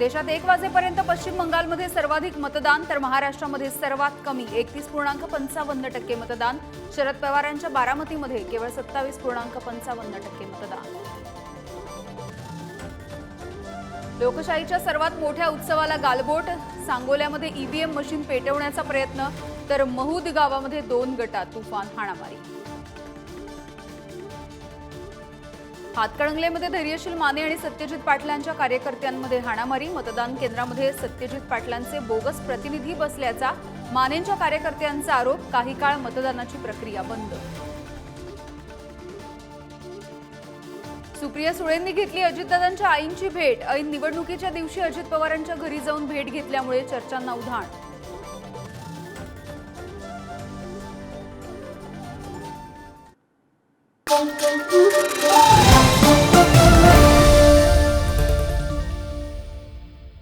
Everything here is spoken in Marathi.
देशात एक वाजेपर्यंत पश्चिम बंगालमध्ये सर्वाधिक मतदान तर महाराष्ट्रामध्ये सर्वात कमी एकतीस पूर्णांक पंचावन्न टक्के मतदान शरद पवारांच्या बारामतीमध्ये केवळ सत्तावीस पूर्णांक पंचावन्न टक्के मतदान. लोकशाहीच्या सर्वात मोठ्या उत्सवाला गालबोट सांगोल्यामध्ये ईव्हीएम मशीन पेटवण्याचा प्रयत्न तर महूद गावामध्ये दोन गटात तुफान हाणामारी. हातकणंगलेमध्ये धैर्यशील माने आणि सत्यजित पाटलांच्या कार्यकर्त्यांमध्ये हाणामारी मतदान केंद्रामध्ये सत्यजित पाटलांचे बोगस प्रतिनिधी बसल्याचा मानेंच्या कार्यकर्त्यांचा आरोप काही काळ मतदानाची प्रक्रिया बंद. सुप्रिया सुळेंनी घेतली अजितदादांच्या आईंची भेट. ऐन निवडणुकीच्या दिवशी अजित पवारांच्या घरी जाऊन भेट घेतल्यामुळे चर्चांना उधाण.